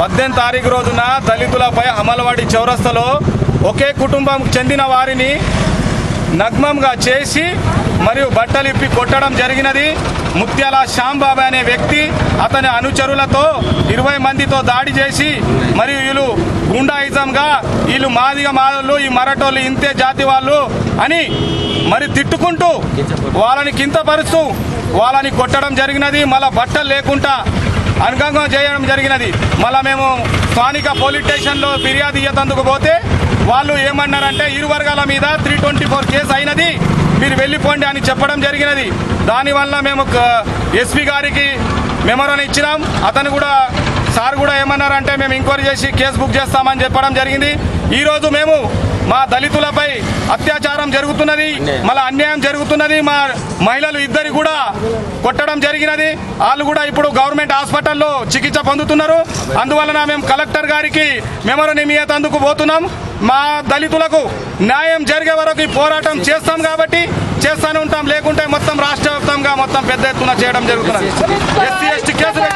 పద్దెనిమిది తారీఖు రోజున దళితులపై అమలవాడి చౌరస్తలో ఒకే కుటుంబం చెందిన వారిని నగ్మంగా చేసి మరియు బట్టలు ఇప్పి కొట్టడం జరిగినది. ముత్యాల శ్యాంబాబా అనే వ్యక్తి అతని అనుచరులతో ఇరవై మందితో దాడి చేసి మరియు వీళ్ళు గుండాయిజంగా వీళ్ళు మాదిగ మాదలు ఈ మరటోళ్ళు ఇంతే జాతి వాళ్ళు అని మరి తిట్టుకుంటూ వాళ్ళని కింతపరుస్తూ వాళ్ళని కొట్టడం జరిగినది. మళ్ళీ బట్టలు లేకుండా అనుగంగం చేయడం జరిగినది. మళ్ళీ మేము స్థానిక పోలీస్ స్టేషన్లో ఫిర్యాదు ఇయ్యతందుకు పోతే వాళ్ళు ఏమన్నారంటే ఇరు వర్గాల మీద త్రీ ట్వంటీ ఫోర్ కేసు అయినది. మీరు వెళ్ళిపోండి అని చెప్పడం జరిగినది. దానివల్ల మేము ఎస్పీ గారికి మెమోరాన్ని ఇచ్చినాం. అతను కూడా సార్ కూడా ఏమన్నారంటే మేము ఎంక్వైరీ చేసి కేసు బుక్ చేస్తామని చెప్పడం జరిగింది. ఈరోజు మేము మా దళితులపై అత్యాచారం జరుగుతున్నది మళ్ళీ అన్యాయం జరుగుతున్నది మా మహిళలు ఇద్దరి కూడా కొట్టడం జరిగినది. వాళ్ళు కూడా ఇప్పుడు గవర్నమెంట్ హాస్పిటల్లో చికిత్స పొందుతున్నారు. అందువలన మేము కలెక్టర్ గారికి మెమోరో నిమియతందుకు పోతున్నాం. మా దళితులకు న్యాయం జరిగే వరకు ఈ పోరాటం చేస్తాం కాబట్టి చేస్తూనే ఉంటాం. లేకుంటే మొత్తం రాష్ట్ర మొత్తం పెద్ద ఎత్తున చేయడం జరుగుతున్నది. ఎస్సీ ఎస్టీ కేసులు